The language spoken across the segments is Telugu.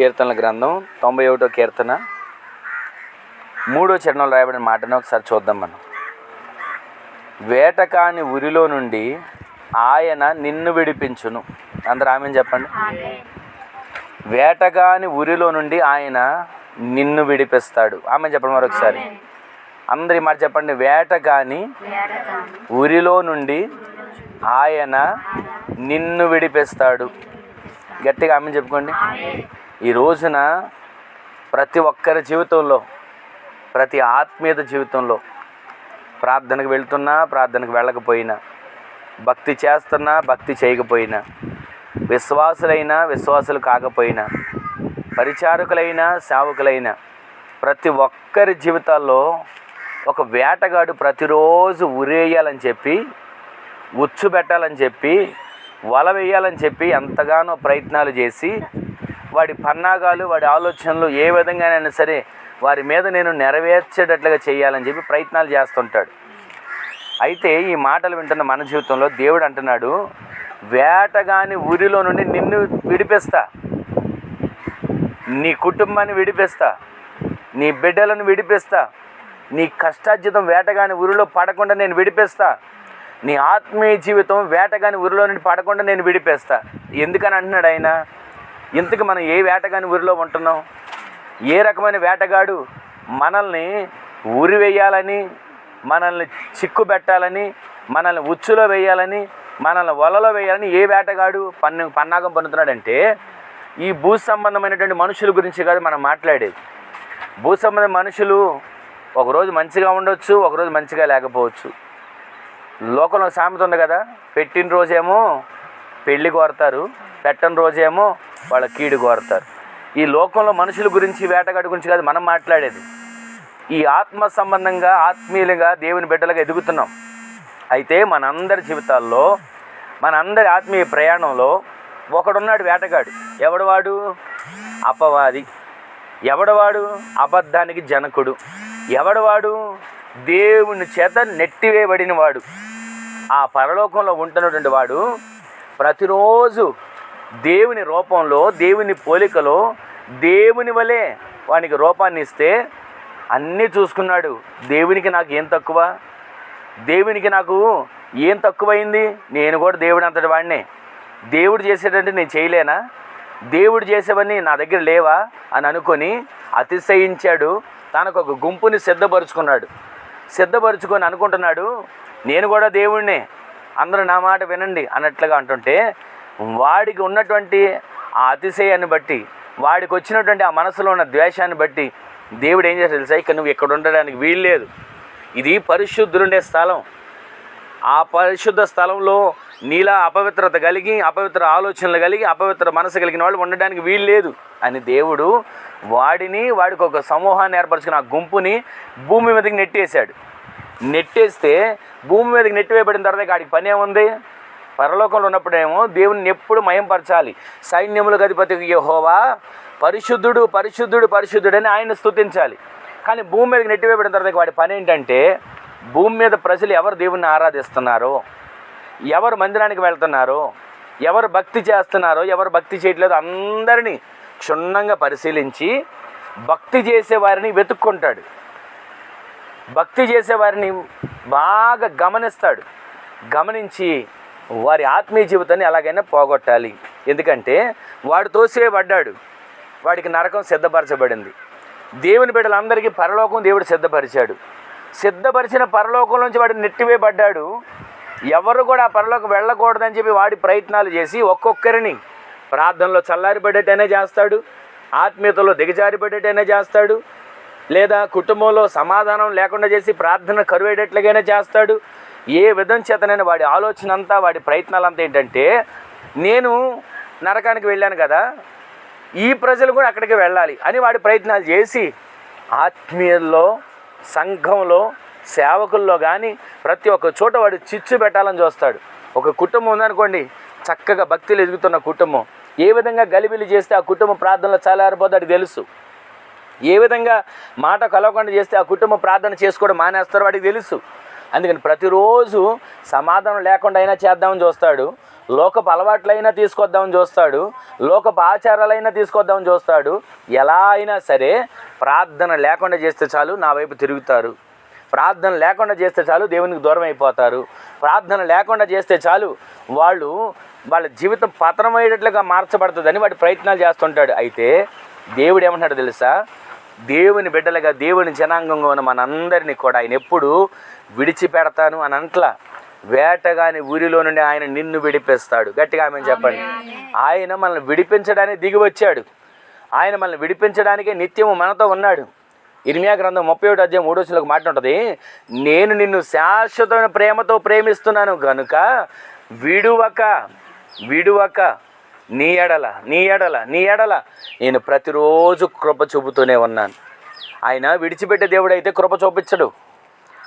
కీర్తనల గ్రంథం తొంభై ఒకటో కీర్తన. మూడో చరణంలో రాయబడిన మాటను ఒకసారి చూద్దాం మనం. వేటకాని ఉరిలో నుండి ఆయన నిన్ను విడిపించును. అందరు ఆమె చెప్పండి. వేటగాని ఉరిలో నుండి ఆయన నిన్ను విడిపిస్తాడు. ఆమె చెప్పండి మరొకసారి అందరి మాట చెప్పండి. వేటగాని ఉరిలో నుండి ఆయన నిన్ను విడిపిస్తాడు. గట్టిగా ఆమె చెప్పుకోండి. ఈ రోజున ప్రతి ఒక్కరి జీవితంలో ప్రతి ఆత్మీయత జీవితంలో ప్రార్థనకు వెళ్తున్నా ప్రార్థనకు వెళ్ళకపోయినా భక్తి చేస్తున్నా భక్తి చేయకపోయినా విశ్వాసులైనా విశ్వాసులు కాకపోయినా పరిచారకులైనా సేవకులైనా ప్రతి ఒక్కరి జీవితాల్లో ఒక వేటగాడు ప్రతిరోజు ఉరేయాలని చెప్పి ఉచ్చు పెట్టాలని చెప్పి వల వేయాలని చెప్పి ఎంతగానో ప్రయత్నాలు చేసి వాడి పన్నాగాలు వాడి ఆలోచనలు ఏ విధంగానైనా సరే వారి మీద నేను నెరవేర్చేటట్లుగా చేయాలని చెప్పి ప్రయత్నాలు చేస్తుంటాడు. అయితే ఈ మాటలు వింటున్న మన జీవితంలో దేవుడు అంటున్నాడు వేటగాని ఊరిలో నుండి నిన్ను విడిపిస్తా. నీ కుటుంబాన్ని విడిపిస్తా. నీ బిడ్డలను విడిపిస్తా. నీ కష్టార్జితం వేటగాని ఊరిలో పడకుండా నేను విడిపిస్తా. నీ ఆత్మీయ జీవితం వేటగాని ఊరిలో నుండి పడకుండా నేను విడిపేస్తా. ఎందుకని అంటున్నాడు ఆయన? ఇంతకు మనం ఏ వేటగాని ఊరిలో ఉంటున్నాం? ఏ రకమైన వేటగాడు మనల్ని ఊరి వేయాలని మనల్ని చిక్కు పెట్టాలని మనల్ని ఉచ్చులో వేయాలని మనల్ని వలలో వేయాలని ఏ వేటగాడు పన్ను పన్నాగం పన్నుతున్నాడంటే ఈ భూ సంబంధమైనటువంటి మనుషుల గురించి కాదు మనం మాట్లాడేది. భూ సంబంధ మనుషులు ఒకరోజు మంచిగా ఉండొచ్చు ఒకరోజు మంచిగా లేకపోవచ్చు. లోకంలో సామెత ఉంది కదా పెట్టిన రోజేమో పెళ్ళి కోరతారు పెట్టని రోజేమో వాళ్ళ కీడు కోరుతారు. ఈ లోకంలో మనుషుల గురించి వేటగాడి గురించి కాదు మనం మాట్లాడేది. ఈ ఆత్మ సంబంధంగా ఆత్మీయులుగా దేవుని బిడ్డలుగా ఎదుగుతున్నాం. అయితే మనందరి జీవితాల్లో మనందరి ఆత్మీయ ప్రయాణంలో ఒకడున్నాడు వేటగాడు. ఎవడవాడు అపవాది. ఎవడవాడు అబద్ధానికి జనకుడు. ఎవడవాడు దేవుని చేత నెట్టివేయబడిన వాడు ఆ పరలోకంలో ఉంటున్నటువంటి వాడు ప్రతిరోజు దేవుని రూపంలో దేవుని పోలికలో దేవుని వలె వానికి రూపాన్ని ఇస్తే అన్నీ చూసుకున్నాడు. దేవునికి నాకు ఏం తక్కువ? దేవునికి నాకు ఏం తక్కువైంది? నేను కూడా దేవుడు అంతటి వాడినే. దేవుడు చేసేటంటే నేను చేయలేనా? దేవుడు చేసేవన్నీ నా దగ్గర లేవా? అని అనుకొని అతిశయించాడు. తనకు ఒక గుంపుని సిద్ధపరుచుకున్నాడు. సిద్ధపరుచుకొని అనుకుంటున్నాడు నేను కూడా దేవుణ్ణే. అందరూ నా మాట వినండి అన్నట్లుగా అంటుంటే వాడికి ఉన్నటువంటి ఆ అతిశయాన్ని బట్టి వాడికి వచ్చినటువంటి ఆ మనసులో ఉన్న ద్వేషాన్ని బట్టి దేవుడు ఏం చేస్తాడు తెలుసా? ఇక్కడ నువ్వు ఇక్కడ ఉండడానికి వీలు లేదు. ఇది పరిశుద్ధులుండే స్థలం. ఆ పరిశుద్ధ స్థలంలో నీలా అపవిత్రత కలిగి అపవిత్ర ఆలోచనలు కలిగి అపవిత్ర మనసు కలిగిన వాళ్ళు ఉండడానికి వీలు లేదు. అని దేవుడు వాడిని వాడికి ఒక సమూహాన్ని ఏర్పరచుకుని ఆ గుంపుని భూమి మీదకి నెట్టేశాడు. నెట్టేస్తే భూమి మీదకి నెట్టివేయబడిన తర్వాత వాడికి పని ఏముంది? పరలోకంలో ఉన్నప్పుడేమో దేవుని ఎప్పుడు మయంపరచాలి. సైన్యములకు అధిపతి యహోవా పరిశుద్ధుడు పరిశుద్ధుడు పరిశుద్ధుడని ఆయన స్తుతించాలి. కానీ భూమి మీదకి నెట్టివేయబడిన తర్వాత వాడి పని ఏంటంటే భూమి మీద ప్రజలు ఎవరు దేవుణ్ణి ఆరాధిస్తున్నారో ఎవరు మందిరానికి వెళ్తున్నారో ఎవరు భక్తి చేస్తున్నారో ఎవరు భక్తి చేయట్లేదు అందరినీ క్షుణ్ణంగా పరిశీలించి భక్తి చేసే వారిని వెతుక్కుంటాడు. భక్తి చేసేవారిని బాగా గమనిస్తాడు. గమనించి వారి ఆత్మీయ జీవితాన్ని ఎలాగైనా పోగొట్టాలి. ఎందుకంటే వాడు తోసేయబడ్డాడు వాడికి నరకం సిద్ధపరచబడింది. దేవుని బిడ్డలందరికీ పరలోకం దేవుడు సిద్ధపరిచాడు. సిద్ధపరిచిన పరలోకం నుంచి వాడు నెట్టివేయబడ్డాడు. ఎవరు కూడా ఆ పరలోకం వెళ్ళకూడదని చెప్పి వాడి ప్రయత్నాలు చేసి ఒక్కొక్కరిని ప్రార్థనలో చల్లారిపడేటైనా చేస్తాడు. ఆత్మీయతలో దిగజారిపడేటైనా చేస్తాడు. లేదా కుటుంబంలో సమాధానం లేకుండా చేసి ప్రార్థన కరువేటట్లుగానే చేస్తాడు. ఏ విధం చేతనైనా వాడి ఆలోచన అంతా వాడి ప్రయత్నాలంతా ఏంటంటే నేను నరకానికి వెళ్ళాను కదా ఈ ప్రజలు కూడా అక్కడికి వెళ్ళాలి అని వాడి ప్రయత్నాలు చేసి ఆత్మీయుల్లో సంఘంలో సేవకుల్లో కానీ ప్రతి ఒక్క చోట వాడు చిచ్చు పెట్టాలని చూస్తాడు. ఒక కుటుంబం ఉందనుకోండి చక్కగా భక్తులు ఎదుగుతున్న కుటుంబం. ఏ విధంగా గలిబిలి చేస్తే ఆ కుటుంబం ప్రార్థనలో చాలారిపోతాడు తెలుసు. ఏ విధంగా మాట కలవకుండా చేస్తే ఆ కుటుంబం ప్రార్థన చేసుకోవడం మానేస్తారో వాడికి తెలుసు. అందుకని ప్రతిరోజు సమాధానం లేకుండా అయినా చేద్దామని చూస్తాడు. లోకపు అలవాట్లైనా తీసుకొద్దామని చూస్తాడు. లోకపు ఆచారాలైనా తీసుకొద్దామని చూస్తాడు. ఎలా అయినా సరే ప్రార్థన లేకుండా చేస్తే చాలు నా వైపు తిరుగుతారు. ప్రార్థన లేకుండా చేస్తే చాలు దేవునికి దూరం అయిపోతారు. ప్రార్థన లేకుండా చేస్తే చాలు వాళ్ళు వాళ్ళ జీవితం పతనమయ్యేటట్లుగా మార్చబడుతుందని వాడి ప్రయత్నాలు చేస్తుంటాడు. అయితే దేవుడు ఏమంటాడు తెలుసా? దేవుని బిడ్డలుగా దేవుని జనాంగంగా ఉన్న మనందరినీ కూడా ఆయన ఎప్పుడు విడిచిపెడతాను అని అంట్లా వేటగాని ఊరిలో నుండి ఆయన నిన్ను విడిపిస్తాడు. గట్టిగా ఆమె చెప్పండి. ఆయన మనల్ని విడిపించడానికి దిగి వచ్చాడు ఆయన మనల్ని విడిపించడానికే నిత్యము మనతో ఉన్నాడు. ఇర్మియా గ్రంథం ముప్పై ఒకటి అధ్యాయం మూడో వచ్చిన మాట ఉంటుంది. నేను నిన్ను శాశ్వతమైన ప్రేమతో ప్రేమిస్తున్నాను కనుక విడువక విడువక నీ ఎడల నీ ఎడల నీ ఎడల. నేను ప్రతిరోజు కృప చూపుతూనే ఉన్నాను. ఆయన విడిచిపెట్టే దేవుడు అయితే కృప చూపించడు.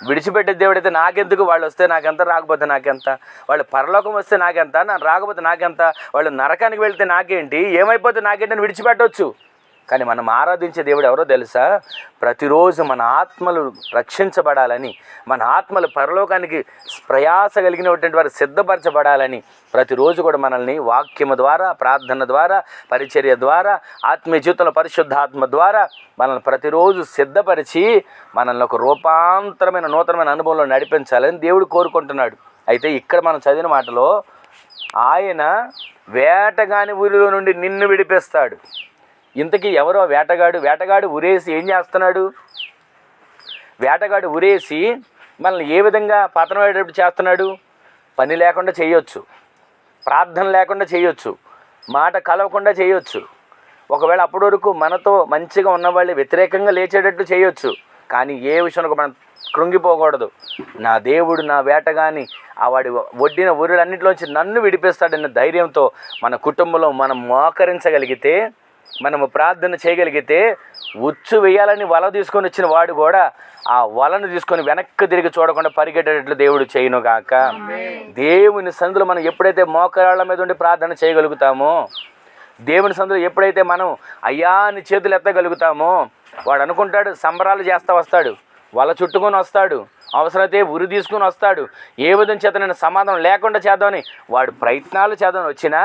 విడిచిపెట్టే దేవుడు అయితే నాకెందుకు? వాళ్ళు వస్తే నాకెంత రాకపోతే నాకెంత? వాళ్ళు పరలోకం వస్తే నాకెంత నన్ను రాకపోతే నాకెంత? వాళ్ళు నరకానికి వెళ్తే నాకేంటి? ఏమైపోతే నాకేంటి అని విడిచిపెట్టవచ్చు కానీ మనం ఆరాధించే దేవుడు ఎవరో తెలుసా? ప్రతిరోజు మన ఆత్మలు రక్షించబడాలని మన ఆత్మలు పరలోకానికి ప్రయాస కలిగినటువంటి వారు సిద్ధపరచబడాలని ప్రతిరోజు కూడా మనల్ని వాక్యము ద్వారా ప్రార్థన ద్వారా పరిచర్య ద్వారా ఆత్మీయ జీవితంలో పరిశుద్ధాత్మ ద్వారా మనల్ని ప్రతిరోజు సిద్ధపరిచి మనల్ని ఒక రూపాంతరమైన నూతనమైన అనుభవంలో నడిపించాలని దేవుడు కోరుకుంటున్నాడు. అయితే ఇక్కడ మనం చదివిన మాటలో ఆయన వేటగాని ఊరిలో నుండి నిన్ను విడిపిస్తాడు. ఇంతకీ ఎవరో వేటగాడు వేటగాడు ఉరేసి ఏం చేస్తున్నాడు? వేటగాడు ఉరేసి మనల్ని ఏ విధంగా పతనమయ్యేటప్పుడు చేస్తున్నాడు? పని లేకుండా చేయొచ్చు. ప్రార్థన లేకుండా చేయొచ్చు. మాట కలవకుండా చేయొచ్చు. ఒకవేళ అప్పటి వరకు మనతో మంచిగా ఉన్నవాళ్ళు వ్యతిరేకంగా లేచేటట్టు చేయొచ్చు. కానీ ఏ విషయంలో మనం కృంగిపోకూడదు. నా దేవుడు నా వేటగాని ఆ వాడి వడ్డిన ఊరులన్నింటిలోంచి నన్ను విడిపిస్తాడన్న ధైర్యంతో మన కుటుంబంలో మనం మోకరించగలిగితే మనము ప్రార్థన చేయగలిగితే ఉచ్చు వేయాలని వల తీసుకొని వచ్చిన వాడు కూడా ఆ వలను తీసుకొని వెనక్కి తిరిగి చూడకుండా పరిగెట్టేటట్లు దేవుడు చేయను గాక. దేవుని సందులో మనం ఎప్పుడైతే మోకరాళ్ళ మీద ఉండి ప్రార్థన చేయగలుగుతామో దేవుని సందులో ఎప్పుడైతే మనం అయ్యా అని చేతులు ఎత్తగలుగుతామో వాడు అనుకుంటాడు సంబరాలు చేస్తా వస్తాడు వల చుట్టుకొని వస్తాడు అవసరమైతే ఉరి తీసుకుని వస్తాడు. ఏ విధం చేత నేను సమాధానం లేకుండా చేద్దామని వాడు ప్రయత్నాలు చేద్దామని వచ్చినా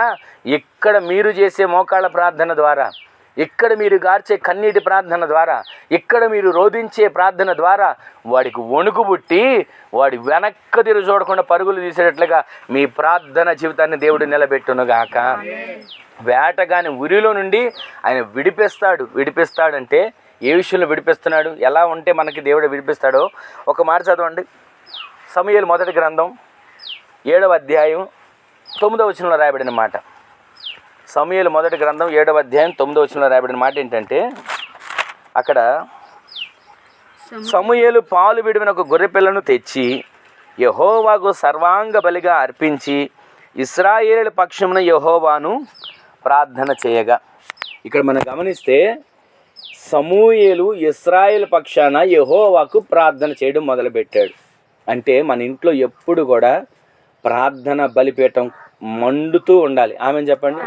ఇక్కడ మీరు చేసే మోకాళ్ళ ప్రార్థన ద్వారా ఇక్కడ మీరు గార్చే కన్నీటి ప్రార్థన ద్వారా ఇక్కడ మీరు రోధించే ప్రార్థన ద్వారా వాడికి వణుకు పుట్టి వాడి వెనక్కి తిరిగి చూడకుండా పరుగులు తీసేటట్లుగా మీ ప్రార్థన జీవితాన్ని దేవుడు నిలబెట్టునుగాక. వేటగాని ఉరిలో నుండి ఆయన విడిపిస్తాడు. విడిపిస్తాడంటే ఏ విషయంలో విడిపిస్తున్నాడు. ఎలా ఉంటే మనకి దేవుడు విడిపిస్తాడో ఒక మాట చదవండి. సమయలు మొదటి గ్రంథం ఏడవ అధ్యాయం తొమ్మిదవ వచనంలో రాయబడిన మాట. సమయలు మొదటి గ్రంథం ఏడవ అధ్యాయం తొమ్మిదవ వచనంలో రాయబడిన మాట ఏంటంటే అక్కడ సమూయేలు పాలు విడివిన ఒక గొర్రె పిల్లను తెచ్చి యహోవాకు సర్వాంగ బలిగా అర్పించి ఇస్రాయేల్ పక్షమున యహోవాను ప్రార్థన చేయగా. ఇక్కడ మనం గమనిస్తే సమూయేలు ఇస్రాయేల్ పక్షాన యహోవాకు ప్రార్థన చేయడం మొదలుపెట్టాడు. అంటే మన ఇంట్లో ఎప్పుడు కూడా ప్రార్థన బలిపీఠం మండుతూ ఉండాలి. ఆమె చెప్పండి.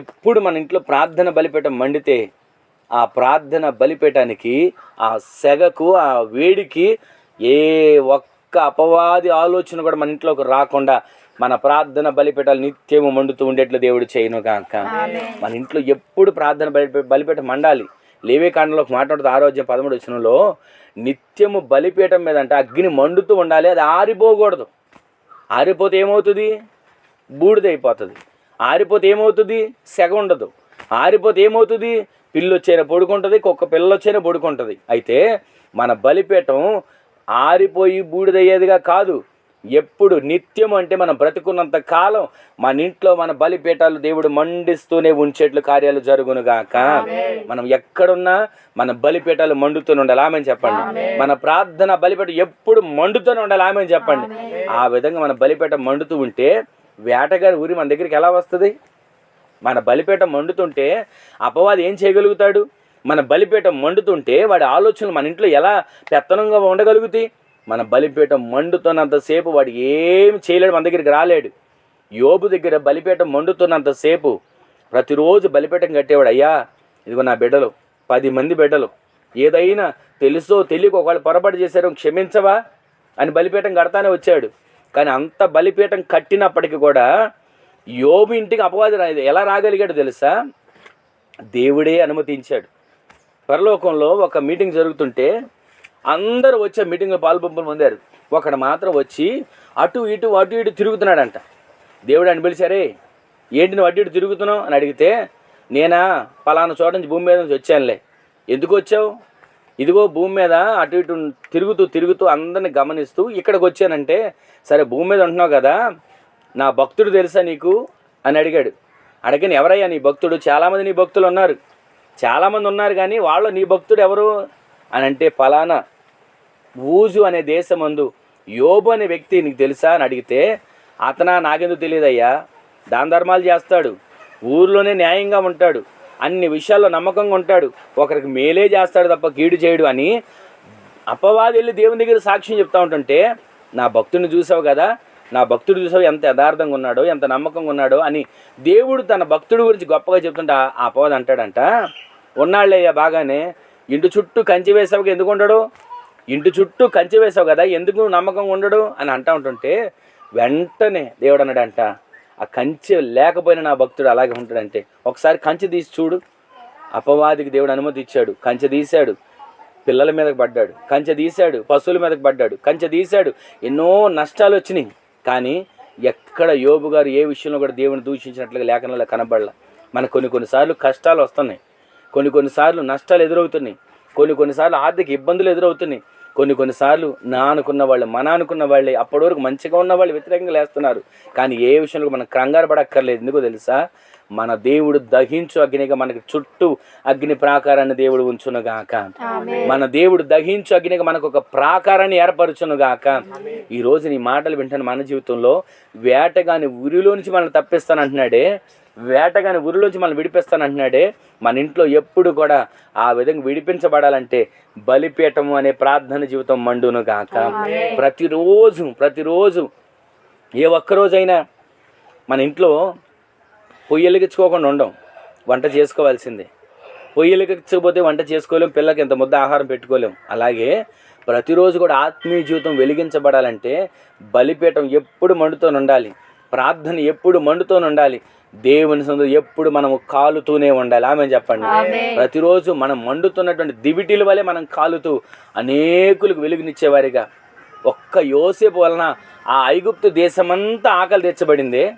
ఎప్పుడు మన ఇంట్లో ప్రార్థన బలిపీఠం మండితే ఆ ప్రార్థన బలిపీఠానికి ఆ సెగకు ఆ వేడికి ఏ ఒక్క అపవాది ఆలోచన కూడా మన ఇంట్లోకి రాకుండా మన ప్రార్థన బలిపీఠాలు నిత్యము మండుతూ ఉండేట్లు దేవుడు చేయను కాక మన ఇంట్లో ఎప్పుడు ప్రార్థన బలి బలిపీఠం మండాలి. లేవే కాండంలో మాట్లాడుతూ ఆరోగ్యం పదమూడు వచ్చినలో నిత్యము బలిపీఠం మీద అంటే అగ్ని మండుతూ ఉండాలి అది ఆరిపోకూడదు. ఆరిపోతే ఏమవుతుంది? బూడిదైపోతుంది ఆరిపోతే ఏమవుతుంది? సెగ ఉండదు. ఆరిపోతే ఏమవుతుంది? పిల్లు వచ్చైనా పొడుకుంటుంది కుక్క పిల్ల వచ్చైనా పొడుకుంటుంది. అయితే మన బలిపీఠం ఆరిపోయి బూడిదయ్యేదిగా కాదు. ఎప్పుడు నిత్యం అంటే మనం బ్రతుకున్నంత కాలం మన ఇంట్లో మన బలిపీఠాలు దేవుడు మండిస్తూనే ఉంచేట్లు కార్యాలు జరుగునుగాక. మనం ఎక్కడున్నా మన బలిపీఠాలు మండుతూనే ఉండాలి. ఆమె చెప్పండి. మన ప్రార్థన బలిపీఠం ఎప్పుడు మండుతూనే ఉండాలి. ఆమె చెప్పండి. ఆ విధంగా మన బలిపీఠం మండుతూ ఉంటే వేటగారి ఊరి మన దగ్గరికి ఎలా వస్తుంది? మన బలిపీఠం మండుతుంటే అపవాది ఏం చేయగలుగుతాడు? మన బలిపీఠం మండుతుంటే వాడి ఆలోచనలు మన ఇంట్లో ఎలా పెత్తనంగా ఉండగలుగుతాయి? మన బలిపీఠం మండుతున్నంతసేపు వాడు ఏం చేయలేడు మన దగ్గరికి రాలేడు. యోబు దగ్గర బలిపీఠం మండుతున్నంతసేపు ప్రతిరోజు బలిపీఠం కట్టేవాడు అయ్యా ఇదిగో నా బిడ్డలు పది మంది బిడ్డలు ఏదైనా తెలుసో తెలియక ఒకవేళ పొరపాటు చేశారో క్షమించవా? అని బలిపీఠం కడతానే వచ్చాడు. కానీ అంత బలిపీఠం కట్టినప్పటికీ కూడా యోబు ఇంటికి అపవాది రాదు ఎలా రాగలిగాడు తెలుసా? దేవుడే అనుమతించాడు. పరలోకంలో ఒక మీటింగ్ జరుగుతుంటే అందరూ వచ్చి ఆ మీటింగ్లో పాల్పంపులు పొందారు. ఒకడు మాత్రం వచ్చి అటు ఇటు అటు ఇటు తిరుగుతున్నాడంట. దేవుడు అని పిలిచారే ఏంటి నువ్వు అటు ఇటు తిరుగుతున్నావు? అని అడిగితే నేనా? పలానా చోట నుంచి భూమి మీద నుంచి వచ్చానులే. ఎందుకు వచ్చావు? ఇదిగో భూమి మీద అటు ఇటు తిరుగుతూ తిరుగుతూ అందరిని గమనిస్తూ ఇక్కడికి వచ్చానంటే సరే భూమి మీద ఉంటున్నావు కదా నా భక్తుడు తెలుసా నీకు? అని అడిగాడు. అడిగిన ఎవరయ్యా నీ భక్తుడు? చాలామంది నీ భక్తులు ఉన్నారు. చాలామంది ఉన్నారు కానీ వాళ్ళు నీ భక్తుడు ఎవరు? అని అంటే ఫలానా ఊజు అనే దేశమందు యోబు అనే వ్యక్తి నీకు తెలుసా అని అడిగితే అతనా నాకెందుకు తెలియదయ్యా? దాన ధర్మాలు చేస్తాడు. ఊర్లోనే న్యాయంగా ఉంటాడు. అన్ని విషయాల్లో నమ్మకంగా ఉంటాడు. ఒకరికి మేలే చేస్తాడు తప్ప కీడు చేయడు అని అపవాది వెళ్ళి దేవుని దగ్గర సాక్ష్యం చెప్తా ఉంటుంటే నా భక్తుడిని చూసావు కదా? నా భక్తుడు చూసావు ఎంత యథార్థంగా ఉన్నాడో ఎంత నమ్మకంగా ఉన్నాడో అని దేవుడు తన భక్తుడు గురించి గొప్పగా చెప్తుంటే ఆ అపవాది అంటాడంట ఉన్నాళ్ళయ్యా బాగానే. ఇంటి చుట్టూ కంచి వేసావుగా ఎందుకు ఉండడు? ఇంటి చుట్టూ కంచె వేసావు కదా ఎందుకు నమ్మకంగా ఉండడు? అని అంటా ఉంటుంటే వెంటనే దేవుడు అన్నాడంట ఆ కంచె లేకపోయినా నా భక్తుడు అలాగే ఉంటాడంటే ఒకసారి కంచె తీసి చూడు. అపవాదికి దేవుడు అనుమతి ఇచ్చాడు. కంచె తీశాడు. పిల్లల మీదకి పడ్డాడు. కంచె తీశాడు. పశువుల మీదకి పడ్డాడు. కంచె తీశాడు. ఎన్నో నష్టాలు వచ్చినాయి. కానీ ఎక్కడ యోబు గారు ఏ విషయంలో కూడా దేవుని దూషించినట్లుగా లేఖనంలో కనబడలా. మనకు కొన్ని కొన్నిసార్లు కష్టాలు వస్తున్నాయి. కొన్ని కొన్నిసార్లు నష్టాలు ఎదురవుతున్నాయి. కొన్ని కొన్నిసార్లు ఆర్థిక ఇబ్బందులు ఎదురవుతున్నాయి. కొన్ని కొన్నిసార్లు నా అనుకున్న వాళ్ళు మన అనుకున్న వాళ్ళే అప్పటి వరకు మంచిగా ఉన్న వాళ్ళు వ్యతిరేకంగా లేస్తున్నారు. కానీ ఏ విషయంలో మనం కంగారు పడక్కర్లేదు. ఎందుకో తెలుసా? మన దేవుడు దహించు అగ్నిగా మనకి చుట్టూ అగ్ని ప్రాకారాన్ని దేవుడు ఉంచునుగాక. మన దేవుడు దహించు అగ్నిగా మనకు ఒక ప్రాకారాన్ని ఏర్పరచునుగాక. ఈ రోజు నీ మాటలు వింటాను మన జీవితంలో వేటగాని ఉరిలోంచి మనల్ని తప్పిస్తానంటున్నాడే. వేటగాని ఉరిలోంచి మనం విడిపిస్తానంటున్నాడే మన ఇంట్లో ఎప్పుడు కూడా ఆ విధంగా విడిపించబడాలంటే బలిపీఠము అనే ప్రార్థన జీవితం మండును గాక. ప్రతిరోజు ప్రతిరోజు ఏ ఒక్కరోజైనా మన ఇంట్లో పొయ్యి వెలిగించుకోకుండా ఉండం వంట చేసుకోవాల్సిందే. పొయ్యి వెలిగించకపోతే వంట చేసుకోలేం పిల్లలకి ఇంత ముద్ద ఆహారం పెట్టుకోలేం. అలాగే ప్రతిరోజు కూడా ఆత్మీయ జీవితం వెలిగించబడాలంటే బలిపీఠం ఎప్పుడు మండుతో ఉండాలి ప్రార్థన ఎప్పుడు మండుతో ఉండాలి దేవుని సందు ఎప్పుడు మనం కాలుతూనే ఉండాలి. ఆమె చెప్పండి. ప్రతిరోజు మనం మండుతున్నటువంటి దివిటీల వలె మనం కాలుతూ అనేకులకు వెలుగునిచ్చేవారిగా. ఒక్క యోసేపు వలన ఆ ఐగుప్తు దేశమంతా ఆకలి తెచ్చబడింది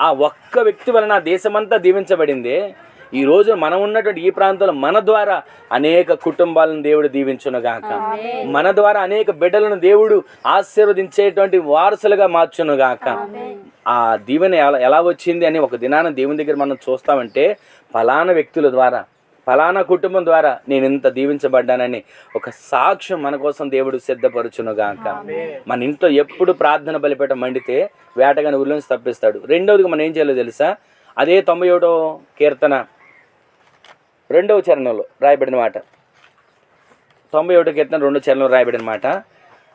ఆ ఒక్క వ్యక్తి వలన ఆ దేశమంతా దీవించబడింది. ఈ రోజు మనం ఉన్నటువంటి ఈ ప్రాంతంలో మన ద్వారా అనేక కుటుంబాలను దేవుడు దీవించునుగాక. మన ద్వారా అనేక బిడ్డలను దేవుడు ఆశీర్వదించేటువంటి వారసులుగా మార్చునుగాక. ఆ దీవెన ఎలా ఎలా వచ్చింది అని ఒక దినాన దేవుని దగ్గర మనం చూస్తామంటే ఫలానా వ్యక్తుల ద్వారా ఫలానా కుటుంబం ద్వారా నేను ఇంత దీవించబడ్డానని ఒక సాక్ష్యం మన కోసం దేవుడు సిద్ధపరచునుగాక. మన ఇంట్లో ఎప్పుడు ప్రార్థన బలిపేట మండితే వేటగాని ఊరిలోంచి తప్పిస్తాడు. రెండవదిగా మనం ఏం చేయాలో తెలుసా? అదే తొంభై ఒకటో కీర్తన రెండవ చరణంలో రాయబడిన మాట. తొంభై ఒకటో కీర్తన రెండో చరణంలో రాయబడిన మాట.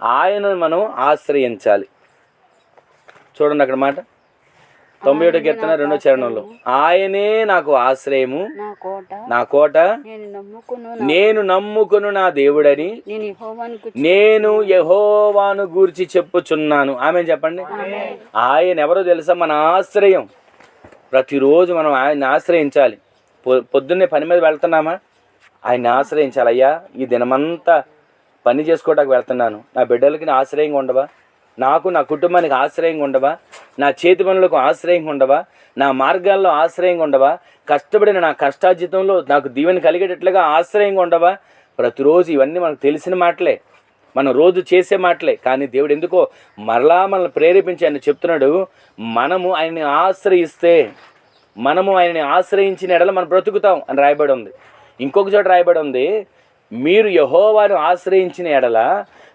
ఆయనను మనం ఆశ్రయించాలి. చూడండి అక్కడ మాట. తొంభై ఒకటో కీర్తన రెండో చరణంలో. ఆయనే నాకు ఆశ్రయము. నా కోట. నేను నమ్ముకును నా దేవుడని. నేను యహోవాను గూర్చి చెప్పుచున్నాను. ఆమె చెప్పండి. ఆయన ఎవరో తెలుసా? మన ఆశ్రయం. ప్రతిరోజు మనం ఆయన్ని ఆశ్రయించాలి. పొద్దున్నే పని మీద వెళ్తున్నామా? ఆయన్ని ఆశ్రయించాలి అయ్యా ఈ దినమంతా పని చేసుకోవడానికి వెళ్తున్నాను. నా బిడ్డలకి నా ఆశ్రయంగా ఉండవా? నాకు నా కుటుంబానికి ఆశ్రయంగా ఉండవా? నా చేతి పనులకు ఆశ్రయంగా ఉండవా? నా మార్గాల్లో ఆశ్రయంగా ఉండవా? కష్టపడిన నా కష్టార్జితంలో నాకు దీవెన కలిగేటట్లుగా ఆశ్రయంగా ఉండవా? ప్రతిరోజు ఇవన్నీ మనకు తెలిసిన మాటలే. మనం రోజు చేసే మాటలే. కానీ దేవుడు ఎందుకో మరలా మనల్ని ప్రేరేపించి ఆయన చెప్తున్నాడు. మనము ఆయన్ని ఆశ్రయిస్తే మనము ఆయన్ని ఆశ్రయించిన ఎడల మనం బ్రతుకుతాం అని రాయబడి ఉంది. ఇంకొక చోట రాయబడి ఉంది మీరు యహోవాను ఆశ్రయించిన ఎడల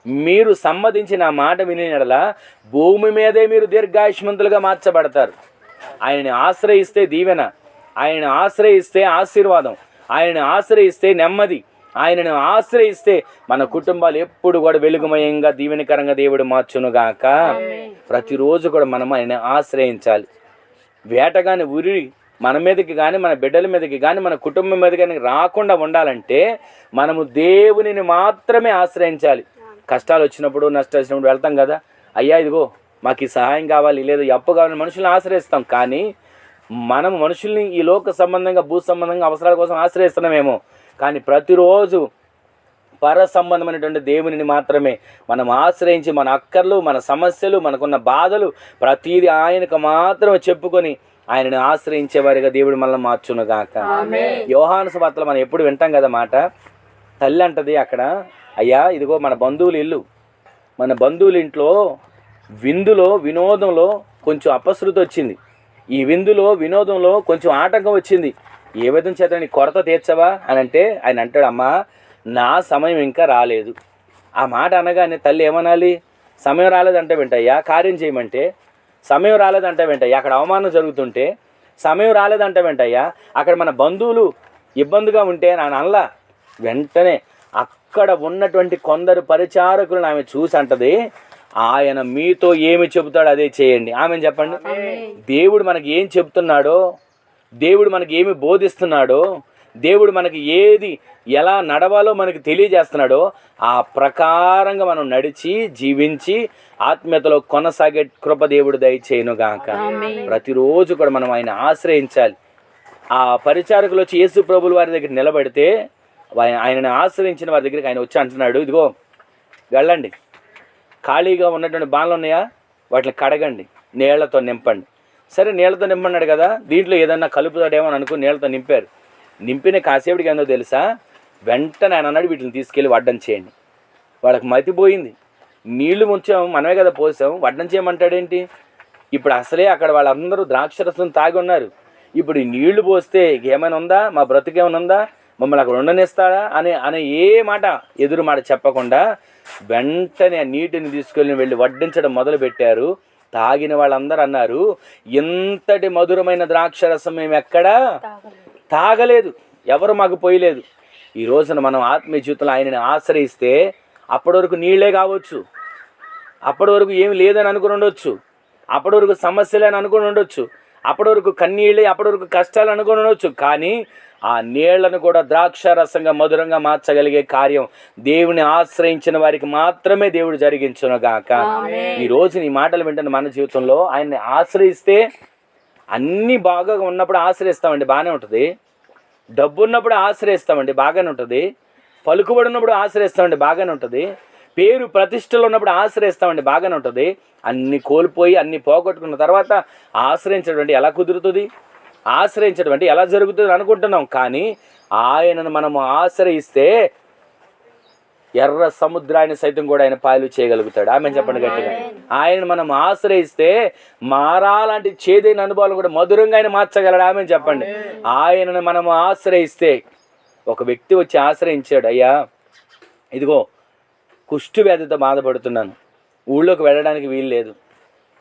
మీరు సమ్మతించిన మాట విని ఎడల భూమి మీదే మీరు దీర్ఘాయుష్మంతులుగా మార్చబడతారు. ఆయన్ని ఆశ్రయిస్తే దీవెన ఆయనను ఆశ్రయిస్తే ఆశీర్వాదం ఆయనను ఆశ్రయిస్తే నెమ్మది ఆయనను ఆశ్రయిస్తే మన కుటుంబాలు ఎప్పుడు కూడా వెలుగుమయంగా దీవెనకరంగా దేవుడు మార్చునుగాక. ప్రతిరోజు కూడా మనం ఆయన ఆశ్రయించాలి. వేటగాని ఉరి మన మీదకి కానీ మన బిడ్డల మీదకి కానీ మన కుటుంబం మీద కానీ రాకుండా ఉండాలంటే మనము దేవునిని మాత్రమే ఆశ్రయించాలి. కష్టాలు వచ్చినప్పుడు నష్టాలు వచ్చినప్పుడు వెళ్తాం కదా. అయ్యా ఇదిగో మాకు ఈ సహాయం కావాలి లేదా అప్పు కావాలని మనుషుల్ని ఆశ్రయిస్తాం. కానీ మనం మనుషుల్ని ఈ లోక సంబంధంగా భూ సంబంధంగా అవసరాల కోసం ఆశ్రయిస్తున్నామేమో. కానీ ప్రతిరోజు పర సంబంధమైనటువంటి దేవునిని మాత్రమే మనం ఆశ్రయించి మన అక్కర్లు మన సమస్యలు మనకున్న బాధలు ప్రతిదీ ఆయనకు మాత్రమే చెప్పుకొని ఆయనను ఆశ్రయించేవారిగా దేవుడు మనల్ని మార్చును గాక. యోహాను సువార్తలో మనం ఎప్పుడు వింటాం కదా మాట? తల్లి అంటది అక్కడ అయ్యా ఇదిగో మన బంధువుల ఇల్లు. మన బంధువుల ఇంట్లో విందులో వినోదంలో కొంచెం అపశృతి వచ్చింది. ఈ విందులో వినోదంలో కొంచెం ఆటంకం వచ్చింది. ఏ విధం చేత నీ కొరత తీర్చవా? అని అంటే ఆయన అంటాడు అమ్మా నా సమయం ఇంకా రాలేదు. ఆ మాట అనగానే తల్లి ఏమనాలి? సమయం రాలేదంటే వెంటయ్యా కార్యం చేయమంటే? సమయం రాలేదంటే వెంటయ్యా అక్కడ అవమానం జరుగుతుంటే? సమయం రాలేదంటే వెంటయ్యా అక్కడ మన బంధువులు ఇబ్బందిగా ఉంటే నా నల్ల వెంటనే అక్కడ ఉన్నటువంటి కొందరు పరిచారకులను ఆమె చూసి అంటది ఆయన మీతో ఏమి చెబుతాడో అదే చేయండి. ఆమె చెప్పండి. దేవుడు మనకి ఏం చెప్తున్నాడో దేవుడు మనకి ఏమి బోధిస్తున్నాడో దేవుడు మనకి ఏది ఎలా నడవాలో మనకి తెలియజేస్తున్నాడో ఆ ప్రకారంగా మనం నడిచి జీవించి ఆత్మీయతలో కొనసాగే కృప దేవుడు దయచేయను గాక ప్రతిరోజు కూడా మనం ఆయన ఆశ్రయించాలి. ఆ పరిచారకులు వచ్చి యేసు ప్రభుల వారి దగ్గర నిలబడితే ఆయన- ఆయనను ఆశ్రయించిన వారి దగ్గరికి ఆయన వచ్చి అంటున్నాడు ఇదిగో వెళ్ళండి. ఖాళీగా ఉన్నటువంటి బాణలు ఉన్నాయా? వాటిని కడగండి. నీళ్ళతో నింపండి. సరే నీళ్ళతో నింపన్నాడు కదా దీంట్లో ఏదన్నా కలుపుతాడేమో అని అనుకుని నీళ్ళతో నింపారు. నింపిన కాసేపటికి ఏందో తెలుసా? వెంటనే ఆయన అన్నాడు వీటిని తీసుకెళ్ళి వడ్డం చేయండి. వాళ్ళకి మతిపోయింది నీళ్ళు ముంచాం మనమే కదా పోసాం వడ్డం చేయమంటాడేంటి? ఇప్పుడు అసలే అక్కడ వాళ్ళందరూ ద్రాక్షరసం తాగి ఉన్నారు. ఇప్పుడు నీళ్ళు పోస్తే ఏమైనా ఉందా? మా బ్రతుకేమైనా ఉందా? మమ్మల్ని అక్కడ ఉండనిస్తాడా? అనే అనే ఏ మాట ఎదురు మాట చెప్పకుండా వెంటనే ఆ నీటిని తీసుకెళ్ళి వెళ్ళి వడ్డించడం మొదలు పెట్టారు తాగిన వాళ్ళందరూ అన్నారు ఇంతటి మధురమైన ద్రాక్షరసం మేము ఎక్కడా తాగలేదు ఎవరు మాకు పోయలేదు. ఈ రోజున మనం ఆత్మీయ జీవితంలో ఆయనని ఆశ్రయిస్తే అప్పటి వరకు నీళ్ళే కావచ్చు. అప్పటి వరకు ఏమి లేదని అనుకుని ఉండొచ్చు. అప్పటి వరకు సమస్యలే అని అనుకుని ఉండొచ్చు. అప్పటి వరకు కన్నీళ్ళే అప్పటి వరకు కష్టాలు అనుకుని ఉండొచ్చు. కానీ ఆ నీళ్ళను కూడా ద్రాక్ష రసంగా మధురంగా మార్చగలిగే కార్యం దేవుని ఆశ్రయించిన వారికి మాత్రమే దేవుడు జరిగించును గాక ఈ రోజు ఈ మాటలు వింటున్న మన జీవితంలో ఆయన్ని ఆశ్రయిస్తే అన్నీ బాగా ఉన్నప్పుడు ఆశ్రయిస్తామండి బాగానే ఉంటుంది. డబ్బు ఉన్నప్పుడు ఆశ్రయిస్తామండి బాగానే ఉంటుంది. పలుకుబడి ఉన్నప్పుడు ఆశ్రయిస్తామండి బాగానే ఉంటుంది. పేరు ప్రతిష్టలు ఉన్నప్పుడు ఆశ్రయిస్తామండి బాగానే ఉంటుంది. అన్ని కోల్పోయి అన్ని పోగొట్టుకున్న తర్వాత ఆశ్రయించడం అంటే ఎలా కుదురుతుంది? ఆశ్రయించడం అంటే ఎలా జరుగుతుంది అనుకుంటున్నాం కానీ ఆయనను మనము ఆశ్రయిస్తే ఎర్ర సముద్రాన్ని సైతం కూడా ఆయన పాయలు చేయగలుగుతాడు. ఆమె చెప్పండి గట్టిగా. ఆయన మనం ఆశ్రయిస్తే మారాలాంటి చేదైన అనుభవాలు కూడా మధురంగా ఆయన మార్చగలడు. ఆమె చెప్పండి. ఆయనను మనం ఆశ్రయిస్తే ఒక వ్యక్తి వచ్చి ఆశ్రయించాడు. అయ్యా ఇదిగో కుష్టు వ్యాధితో బాధపడుతున్నాను. ఊళ్ళోకి వెళ్ళడానికి వీలు లేదు.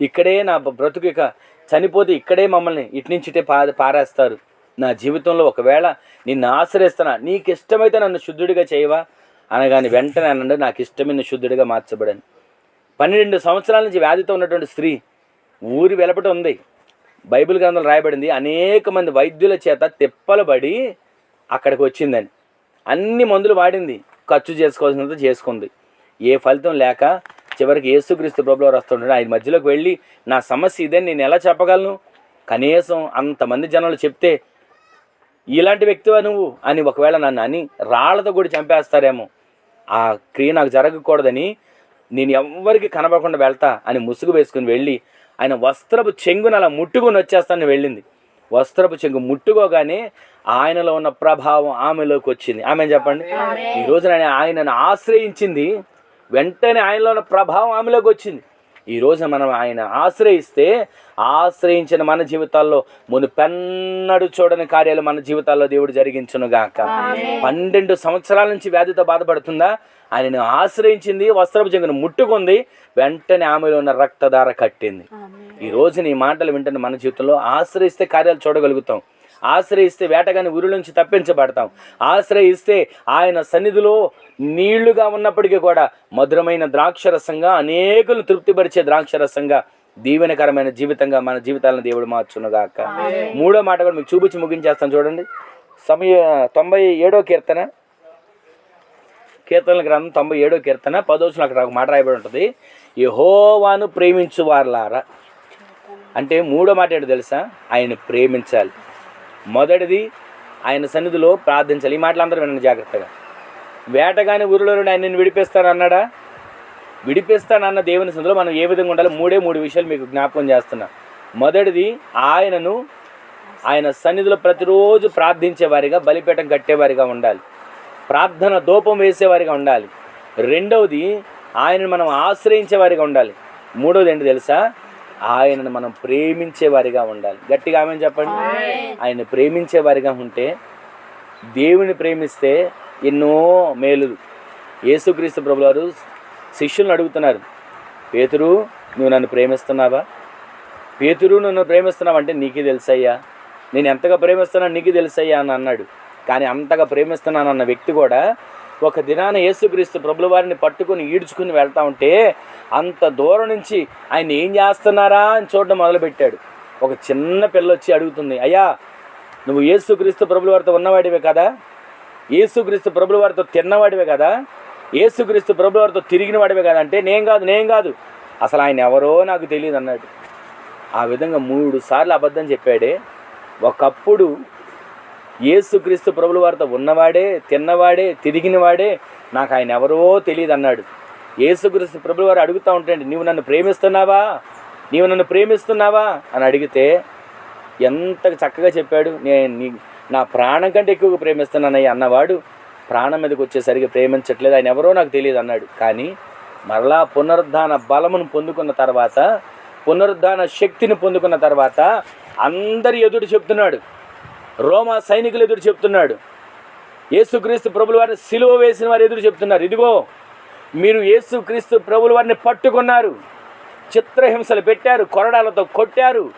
ఇక్కడే నా బ్రతుకు ఇక చనిపోతే ఇక్కడే మమ్మల్ని ఇటు నుంచి ఇటే పా పారేస్తారు. నా జీవితంలో ఒకవేళ నిన్ను ఆశ్రయిస్తానా? నీకు ఇష్టమైతే నన్ను శుద్ధుడిగా చేయవా? అనగాని వెంటనే అనండి నాకు ఇష్టమైన శుద్ధుడిగా మార్చబడని. పన్నెండు సంవత్సరాల నుంచి వ్యాధితో ఉన్నటువంటి స్త్రీ ఊరి వెలపట ఉంది. బైబిల్ గ్రంథంలో రాయబడింది అనేక మంది వైద్యుల చేత తిప్పలబడి అక్కడికి వచ్చిందని. అన్ని మందులు వాడింది ఖర్చు చేసుకోవాల్సినంత చేసుకుంది. ఏ ఫలితం లేక చివరికి యేసుక్రీస్తు ప్రభులో వస్తుంటాడు ఆయన మధ్యలోకి వెళ్ళి నా సమస్య ఇదే నేను ఎలా చెప్పగలను? కనీసం అంతమంది జనాలు చెప్తే ఇలాంటి వ్యక్తివా నువ్వు? అని ఒకవేళ నన్ను అని రాళ్ళతో కూడా చంపేస్తారేమో. ఆ క్రియ నాకు జరగకూడదని నేను ఎవ్వరికి కనబడకుండా వెళ్తా అని ముసుగు వేసుకుని వెళ్ళి ఆయన వస్త్రపు చెంగును అలా ముట్టుకొని వచ్చేస్తానని వెళ్ళింది. వస్త్రపు చెంగు ముట్టుకోగానే ఆయనలో ఉన్న ప్రభావం ఆమెలోకి వచ్చింది. ఆమె చెప్పండి? ఈ రోజున ఆయన ఆయనను ఆశ్రయించింది వెంటనే ఆయనలో ఉన్న ప్రభావం ఆమెలోకి వచ్చింది. ఈ రోజు మనం ఆయన ఆశ్రయిస్తే ఆశ్రయించిన మన జీవితాల్లో మును పెన్నడు చూడని కార్యాలు మన జీవితాల్లో దేవుడు జరిగించును గాక. పన్నెండు సంవత్సరాల నుంచి వ్యాధితో బాధపడుతుందా? ఆయనను ఆశ్రయించింది వస్త్రపు చెంగును ముట్టుకుంది వెంటనే ఆమెలో ఉన్న రక్తధార కట్టింది. ఈ రోజు నీ మాటలు వింటున్న మన జీవితంలో ఆశ్రయిస్తే కార్యాలు చూడగలుగుతాం. ఆశ్రయిస్తే వేటగాని ఉరి నుంచి తప్పించబడతాం. ఆశ్రయిస్తే ఆయన సన్నిధిలో నీళ్ళుగా ఉన్నప్పటికీ కూడా మధురమైన ద్రాక్షరసంగా అనేకులు తృప్తిపరిచే ద్రాక్షరసంగా దీవెనకరమైన జీవితంగా మన జీవితాలను దేవుడు మార్చునుగాక. మూడో మాట కూడా మీకు చూపించి ముగించేస్తాను చూడండి. సమయ తొంభై ఏడో కీర్తన. కీర్తనల గ్రంథం తొంభై ఏడో కీర్తన. పదోచన అక్కడ ఒక మాట రాయబడి ఉంటుంది. యహోవాను ప్రేమించు వారులారా అంటే మూడో మాట ఏంటో తెలుసా? ఆయన ప్రేమించాలి. మొదటిది ఆయన సన్నిధిలో ప్రార్థించాలి. ఈ మాటలు అందరూ వినండి జాగ్రత్తగా. వేటగాని ఊరిలో నుండి ఆయన నిన్ను విడిపిస్తాను అన్నాడా విడిపిస్తానన్న దేవుని సన్నిధిలో మనం ఏ విధంగా ఉండాలి మూడే మూడు విషయాలు మీకు జ్ఞాపకం చేస్తున్నా. మొదటిది ఆయనను ఆయన సన్నిధిలో ప్రతిరోజు ప్రార్థించేవారిగా బలిపీఠం కట్టేవారిగా ఉండాలి. ప్రార్థన దూపం వేసేవారిగా ఉండాలి. రెండవది ఆయనను మనం ఆశ్రయించేవారిగా ఉండాలి. మూడవది ఏంటి తెలుసా? ఆయనను మనం ప్రేమించేవారిగా ఉండాలి. గట్టిగా ఆమె చెప్పండి. ఆయన ప్రేమించేవారిగా ఉంటే దేవుని ప్రేమిస్తే ఎన్నో మేలులు యేసుక్రీస్తు ప్రభులవారు శిష్యులను అడుగుతున్నారు పేతురు నువ్వు నన్ను ప్రేమిస్తున్నావా? పేతురు నన్ను ప్రేమిస్తున్నావు? అంటే నీకే తెలుసయ్యా. నేను ఎంతగా ప్రేమిస్తున్నాను నీకు తెలుసయ్యా అని అన్నాడు. కానీ అంతగా ప్రేమిస్తున్నాను అన్న వ్యక్తి కూడా ఒక దినాన యేసుక్రీస్తు ప్రభుల వారిని పట్టుకుని ఈడ్చుకుని వెళ్తా ఉంటే అంత దూరం నుంచి ఆయన ఏం చేస్తున్నారా అని చూడడం మొదలుపెట్టాడు. ఒక చిన్న పిల్ల వచ్చి అడుగుతుంది అయ్యా నువ్వు యేసుక్రీస్తు ప్రభుల వారితో ఉన్నవాడివే కదా? ఏసుక్రీస్తు ప్రభుల వారితో తిన్నవాడివే కదా? ఏసుక్రీస్తు ప్రభుల వారితో తిరిగిన వాడివే కదా? అంటే నేను కాదు నేను కాదు. అసలు ఆయన ఎవరో నాకు తెలియదు అన్నాడు ఆ విధంగా మూడు సార్లు అబద్ధం చెప్పాడే. ఒకప్పుడు ఏసుక్రీస్తు ప్రభుల వారితో ఉన్నవాడే తిన్నవాడే తిరిగినవాడే నాకు ఆయన ఎవరో తెలియదు అన్నాడు. ఏసుక్రీస్తు ప్రభుల వారు అడుగుతూ ఉంటాడు నీవు నన్ను ప్రేమిస్తున్నావా? నీవు నన్ను ప్రేమిస్తున్నావా? అని అడిగితే ఎంత చక్కగా చెప్పాడు. నేను నా ప్రాణం కంటే ఎక్కువగా ప్రేమిస్తున్నానయ్య అన్నవాడు ప్రాణం మీదకి వచ్చేసరికి ప్రేమించట్లేదు. ఆయన ఎవరో నాకు తెలియదు అన్నాడు. కానీ మరలా పునరుద్ధాన బలమును పొందుకున్న తర్వాత పునరుద్ధాన శక్తిని పొందుకున్న తర్వాత అందరి ఎదురు చెప్తున్నాడు. రోమా సైనికులు ఎదురు చెప్తున్నాడు. యేసుక్రీస్తు ప్రభుల వారిని సిలువ వేసిన వారు ఎదురు చెప్తున్నారు. ఇదిగో మీరు యేసుక్రీస్తు ప్రభుల వారిని పట్టుకున్నారు. చిత్రహింసలు పెట్టారు కొరడాలతో కొట్టారు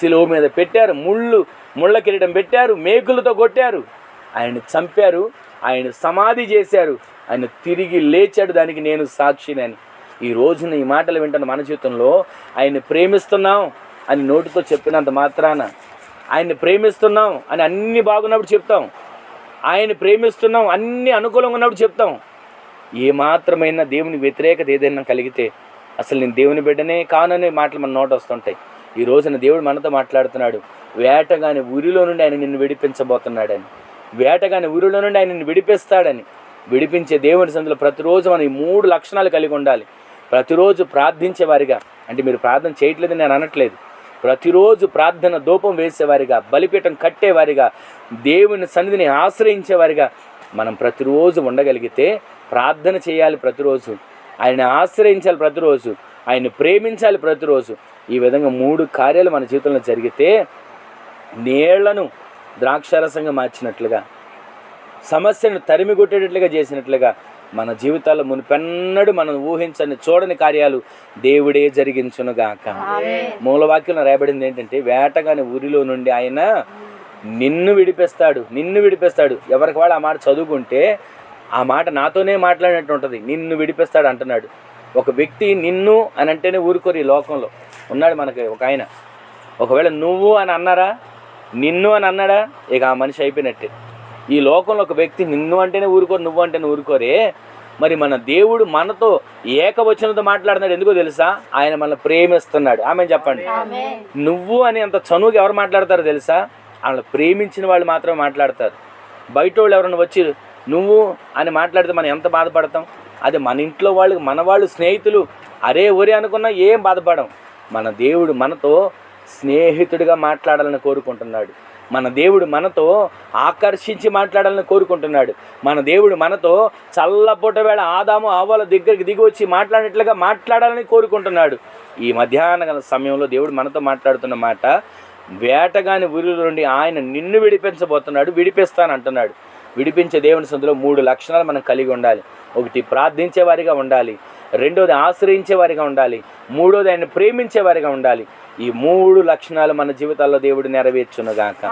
సిలువ మీద పెట్టారు ముళ్ళు ముళ్ళ కిరీటం పెట్టారు మేకులతో కొట్టారు. ఆయన చంపారు ఆయన సమాధి చేశారు. ఆయన తిరిగి లేచాడు దానికి నేను సాక్షినని ఈ రోజున ఈ మాటలు వింటున్న మన జీవితంలో ఆయన్ని ప్రేమిస్తున్నాం అని నోటితో చెప్పినంత మాత్రాన ఆయన్ని ప్రేమిస్తున్నాం అని అన్ని బాగున్నప్పుడు చెప్తాం. ఆయన్ని ప్రేమిస్తున్నాం అన్ని అనుకూలంగా ఉన్నప్పుడు చెప్తాం. ఏ దేవుని వ్యతిరేకత ఏదైనా కలిగితే అసలు నేను దేవుని బిడ్డనే కాననే మాటలు మన నోట వస్తుంటాయి. ఈ రోజున దేవుడు మనతో మాట్లాడుతున్నాడు. వేటగాని ఊరిలో నుండి ఆయన నిన్ను విడిపించబోతున్నాడని. వేటగాని ఊరిలో నుండి ఆయన నిన్ను విడిపిస్తాడని. విడిపించే దేవుని సందులో ప్రతిరోజు మనం ఈ మూడు లక్షణాలు కలిగి ఉండాలి. ప్రతిరోజు ప్రార్థించేవారిగా. అంటే మీరు ప్రార్థన చేయట్లేదని నేను అనట్లేదు. ప్రతిరోజు ప్రార్థన దూపం వేసేవారిగా బలిపీఠం కట్టేవారిగా దేవుని సన్నిధిని ఆశ్రయించేవారిగా మనం ప్రతిరోజు ఉండగలిగితే ప్రార్థన చేయాలి ప్రతిరోజు. ఆయన ఆశ్రయించాలి ప్రతిరోజు ఆయన ప్రేమించాలి ప్రతిరోజు. ఈ విధంగా మూడు కార్యాలు మన జీవితంలో జరిగితే నీళ్ళను ద్రాక్షారసంగా మార్చినట్లుగా సమస్యను తరిమి కొట్టేటట్లుగా చేసినట్లుగా మన జీవితాల్లో మునిపెన్నడు మనం ఊహించని చూడని కార్యాలు దేవుడే జరిగించునుగాక మూలవాక్యం రాయబడింది ఏంటంటే వేటగాని ఊరిలో నుండి ఆయన నిన్ను విడిపిస్తాడు నిన్ను విడిపిస్తాడు. ఎవరికి వాళ్ళు ఆ మాట చదువుకుంటే ఆ మాట నాతోనే మాట్లాడినట్టు ఉంటుంది. నిన్ను విడిపిస్తాడు అంటున్నాడు. ఒక వ్యక్తి నిన్ను అని అంటేనే ఊరుకోరు ఈ లోకంలో. ఉన్నాడు మనకి ఒక ఆయన. ఒకవేళ నువ్వు అని అన్నారా నిన్ను అని అన్నాడా ఇక ఆ మనిషి అయిపోయినట్టే. ఈ లోకంలో ఒక వ్యక్తి నిన్ను అంటేనే ఊరుకోరు నువ్వు అంటేనే ఊరుకోరే. మరి మన దేవుడు మనతో ఏకవచనంతో మాట్లాడుతున్నాడు ఎందుకో తెలుసా? ఆయన మనల్ని ప్రేమిస్తున్నాడు. ఆమె చెప్పండి. నువ్వు అని అంత చనువుగా ఎవరు మాట్లాడతారో తెలుసా? వాళ్ళని ప్రేమించిన వాళ్ళు మాత్రమే మాట్లాడతారు. బయట వాళ్ళు ఎవరైనా వచ్చి నువ్వు అని మాట్లాడితే మనం ఎంత బాధపడతాం? అది మన ఇంట్లో వాళ్ళు మన వాళ్ళు స్నేహితులు అరే ఒరే అనుకున్నా ఏం బాధపడం? మన దేవుడు మనతో స్నేహితుడిగా మాట్లాడాలని కోరుకుంటున్నాడు. మన దేవుడు మనతో ఆకర్షించి మాట్లాడాలని కోరుకుంటున్నాడు. మన దేవుడు మనతో చల్లపూట వేళ ఆదాము ఆవాల దగ్గరికి దిగి వచ్చి మాట్లాడినట్లుగా మాట్లాడాలని కోరుకుంటున్నాడు. ఈ మధ్యాహ్న సమయంలో దేవుడు మనతో మాట్లాడుతున్న మాట వేటగాని ఊరిలో నుండి ఆయన నిన్ను విడిపించబోతున్నాడు విడిపిస్తానంటున్నాడు. విడిపించే దేవుని సందులో మూడు లక్షణాలు మనం కలిగి ఉండాలి. ఒకటి ప్రార్థించే వారిగా ఉండాలి. రెండోది ఆశ్రయించే వారిగా ఉండాలి. మూడోది ఆయన ప్రేమించే వారిగా ఉండాలి. ఈ మూడు లక్షణాలు మన జీవితాల్లో దేవుడు నెరవేర్చునుగాక.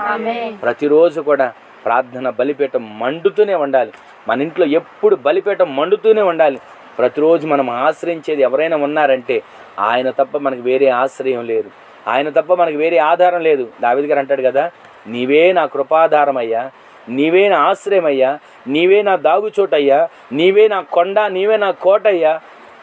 ప్రతిరోజు కూడా ప్రార్థన బలిపీఠం మండుతూనే ఉండాలి. మన ఇంట్లో ఎప్పుడు బలిపీఠం మండుతూనే ఉండాలి. ప్రతిరోజు మనం ఆశ్రయించేది ఎవరైనా ఉన్నారంటే ఆయన తప్ప మనకు వేరే ఆశ్రయం లేదు. ఆయన తప్ప మనకు వేరే ఆధారం లేదు. దావిద్ గారు అంటాడు కదా నీవే నా కృపాధారం అయ్యా నీవే నా ఆశ్రయమయ్యా నీవే నా దాగుచోటయ్యా నీవే నా కొండ నీవే నా కోటయ్యా.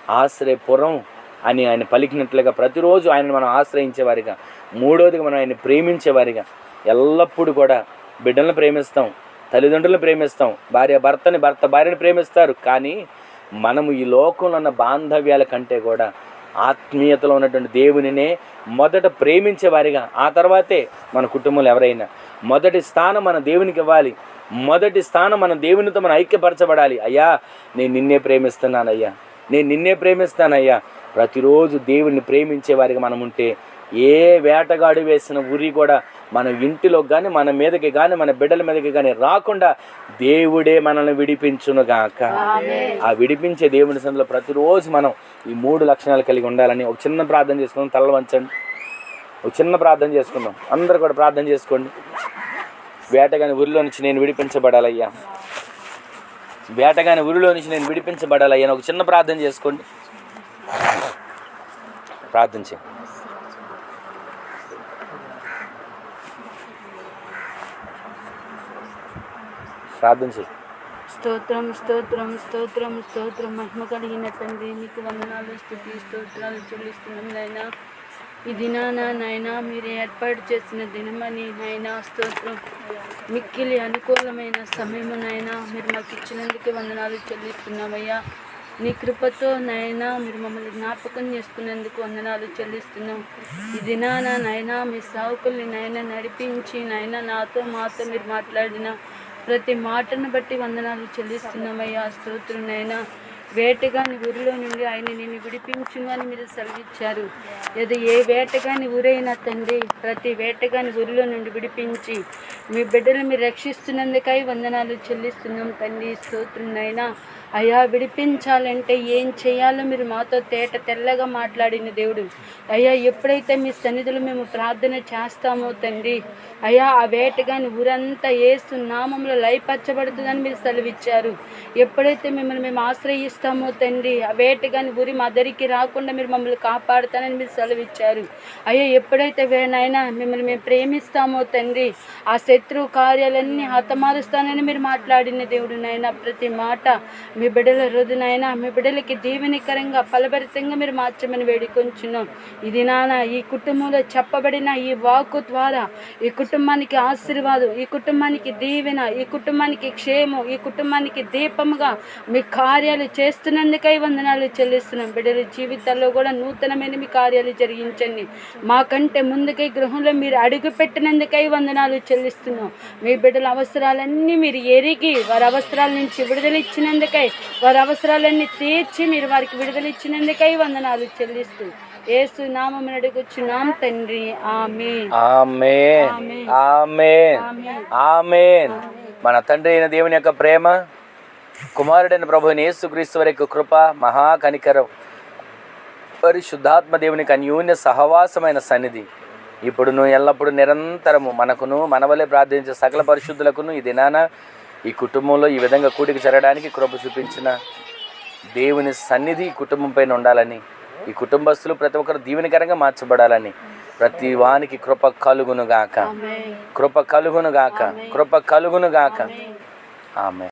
ఆశ్రయపురం అని ఆయన పలికినట్లుగా ప్రతిరోజు ఆయన మనం ఆశ్రయించేవారిగా మూడోదిగా మనం ఆయన ప్రేమించేవారిగా. ఎల్లప్పుడూ కూడా బిడ్డలను ప్రేమిస్తాం తల్లిదండ్రులను ప్రేమిస్తాం భార్య భర్తని భర్త భార్యని ప్రేమిస్తారు. కానీ మనము ఈ లోకంలో ఉన్న బాంధవ్యాల కంటే కూడా ఆత్మీయతలో ఉన్నటువంటి దేవునినే మొదట ప్రేమించే వారిగా ఆ తర్వాతే మన కుటుంబంలో ఎవరైనా. మొదటి స్థానం మన దేవునికి ఇవ్వాలి. మొదటి స్థానం మన దేవునితో మనం ఐక్యపరచబడాలి. అయ్యా నేను నిన్నే ప్రేమిస్తున్నానయ్యా. నేను నిన్నే ప్రేమిస్తానయ్యా. ప్రతిరోజు దేవుణ్ణి ప్రేమించే వారికి మనం ఉంటే ఏ వేటగాడు వేసిన ఉరి కూడా మన ఇంటిలో కానీ మన మీదకి కానీ మన బిడ్డల మీదకి కానీ రాకుండా దేవుడే మనల్ని విడిపించునుగాక ఆ విడిపించే దేవుని సందులో ప్రతిరోజు మనం ఈ మూడు లక్షణాలు కలిగి ఉండాలని ఒక చిన్న ప్రార్థన చేసుకుందాం తల వంచండి. ఒక చిన్న ప్రార్థన చేసుకుందాం. అందరు కూడా ప్రార్థన చేసుకోండి. వేటగాని ఉరిలో నుంచి నేను విడిపించబడాలయ్యా. వేటగాని ఉరిలో నుంచి నేను విడిపించబడాలయ్యా ఒక చిన్న ప్రార్థన చేసుకోండి. ప్రార్థన ప్రార్థన స్తోత్రం స్తోత్రం స్తోత్రం స్తోత్రం. మహిమ కలిగిన తండ్రి నీకు వందనాలు స్థుతి స్తోత్రాలు చెల్లిస్తున్నాం నాయన. ఈ దినాన నాయనా మీరు ఏర్పాటు చేసిన దినమని నాయన స్తోత్రం. మిక్కిలి అనుకూలమైన సమయము నాయన మీరు మాకు ఇచ్చినందుకు వందనాలు చెల్లిస్తున్నామయ్యా. నీ కృపతో నాయన మీరు మమ్మల్ని జ్ఞాపకం చేసుకునేందుకు వందనాలు చెల్లిస్తున్నాం. ఈ దినాన నాయన మీ సావుకుల్ని నాయన నడిపించి నాయన నాతో మాతో మీరు మాట్లాడిన ప్రతి మాటను బట్టి వందనాలు చెల్లిస్తున్నామయ్యా. స్తోత్రునైనా వేటగాని ఊరిలో నుండి ఆయన నేను విడిపించును అని మీరు సెలవిచ్చారు. ఏదో ఏ వేటగాని ఊరైనా తండ్రి ప్రతి వేటగాని ఊరిలో నుండి విడిపించి మీ బిడ్డలు మీరు రక్షిస్తున్నందుకై వందనాలు చెల్లిస్తున్నాం తండ్రి స్తోత్రునైనా అయ్యా విడిపించాలంటే ఏం చేయాలో మీరు మాతో తేట తెల్లగా మాట్లాడిన దేవుడు. అయ్యా ఎప్పుడైతే మీ సన్నిధిలో మేము ప్రార్థన చేస్తామో తండ్రి అయ్యా ఆ వేటగాని ఊరంతా ఏసు నామంలో లయపరచబడుతుందని మీరు సెలవిచ్చారు. ఎప్పుడైతే మిమ్మల్ని మేము ఆశ్రయిస్తామో తండ్రి. ఆ వేటగాని ఊరి మా దరికి రాకుండా మీరు మమ్మల్ని కాపాడుతానని మీరు సెలవిచ్చారు. అయ్యో ఎప్పుడైతే వేనైనా మిమ్మల్ని మేము ప్రేమిస్తామో తండ్రి ఆ శత్రు కార్యాలన్నీ హతమారుస్తానని మీరు మాట్లాడిన దేవుడు నాయన ప్రతి మాట మీ బిడ్డల రోజునైనా మీ బిడ్డలకి దీవెనికరంగా ఫలభరితంగా మీరు మార్చమని వేడుకొంచున్నాం. ఇది నాన్న ఈ కుటుంబంలో చెప్పబడిన ఈ వాక్కు ద్వారా ఈ కుటుంబానికి ఆశీర్వాదం ఈ కుటుంబానికి దీవెన ఈ కుటుంబానికి క్షేమం ఈ కుటుంబానికి దీపముగా మీ కార్యాలు చే చేస్తున్నందుకై వందనాలు చెల్లిస్తున్నాం. బిడ్డల జీవితాల్లో కూడా నూతనమైన మీ కార్యాలు జరిగించండి. మాకంటే ముందుకై గృహంలో మీరు అడుగు పెట్టినందుకై వందనాలు చెల్లిస్తున్నాం. మీ బిడ్డల అవసరాలన్నీ మీరు ఎరిగి వారి అవసరాల నుంచి విడుదల ఇచ్చినందుకై వారి అవసరాలన్నీ తీర్చి మీరు వారికి విడుదల ఇచ్చినందుకై వందనాలు చెల్లిస్తూ ఏసు నామం అడుగుచున్నాం తండ్రి. ఆమె. ఆమేన్. ఆమేన్. ఆమేన్. మన తండ్రి అయిన దేవుని యొక్క ప్రేమ కుమారుడైన ప్రభుని యేసుక్రీస్తు వారి యొక్క కృప మహా కనికరం. పరిశుద్ధాత్మ దేవునికి అన్యోన్య సహవాసమైన సన్నిధి. ఇప్పుడును ఎల్లప్పుడూ నిరంతరము మనకును మనవలే ప్రార్థించే సకల పరిశుద్ధులకును ఈ దినాన ఈ కుటుంబంలో ఈ విధంగా కూడికి చేరడానికి కృప చూపించిన దేవుని సన్నిధి ఈ కుటుంబం పైన ఉండాలని ఈ కుటుంబస్తులు ప్రతి ఒక్కరు దీవెనకరంగా మార్చబడాలని ప్రతి వానికి కృప కలుగును గాక. ఆమె కృప కలుగును గాక. కృప కలుగును గాక. ఆమె